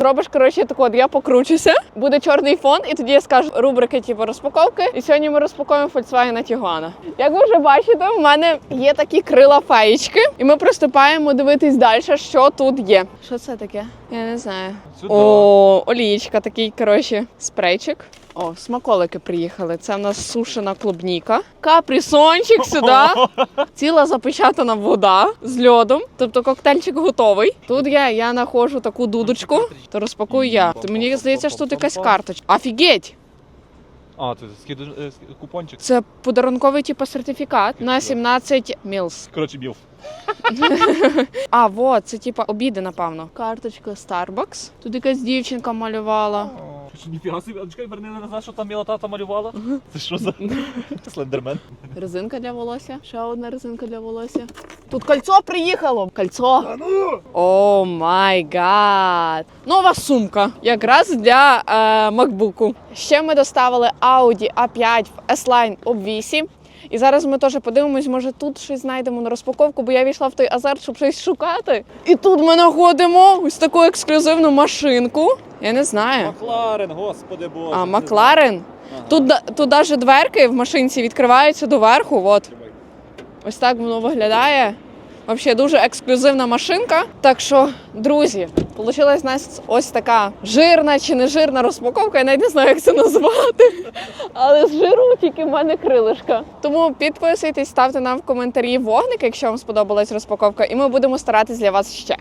Зробиш, коротше, так от, я покручуся, буде чорний фон, і тоді я скажу рубрики, типу, розпаковки. І сьогодні ми розпакуємо Volkswagen Tiguan. Як ви вже бачите, в мене є такі крила феєчки, і ми приступаємо дивитись далі, що тут є. Що це таке? Я не знаю. Сюда. О, олієчка, такий, коротше, спрейчик. О, смаколики приїхали. Це в нас сушена клубніка. Капрісончик сюди. Ціла запечатана вода з льодом. Тобто коктейльчик готовий. Тут я, я знаходжу таку дудочку, то розпакую я. То мені здається, що тут якась карточка. Офігеть! А, скидуєш е, купончик. Це подарунковий типу сертифікат на 17 мілс. Коротше, білв. А, вот, це типу обіди, напевно. Карточка Starbucks. Тут якась дівчинка малювала. Ніфіга собі, а чекай, верни назад, що там міла тата малювала. Це що за слендермен? Резинка для волосся. Ще одна резинка для волосся. Тут кольцо приїхало. Кольцо. О май гад. Нова сумка. Якраз для е, макбуку. Ще ми доставили Audi A5 в S-Line обвісі. І зараз ми теж подивимось, може тут щось знайдемо на розпаковку, бо я війшла в той азарт, щоб щось шукати. І тут ми знаходимо ось таку ексклюзивну машинку. Я не знаю. Макларен, господи боже. А, Макларен. Тут, да- тут навіть дверки в машинці відкриваються доверху. От. Ось так воно виглядає. Взагалі дуже ексклюзивна машинка. Так що, друзі, вийшла у нас ось така жирна чи не жирна розпаковка. Я навіть не знаю, як це назвати. Але з жиру тільки в мене крилишка. Тому підписуйтесь, ставте нам в коментарі вогник, якщо вам сподобалась розпаковка, і ми будемо старатись для вас ще.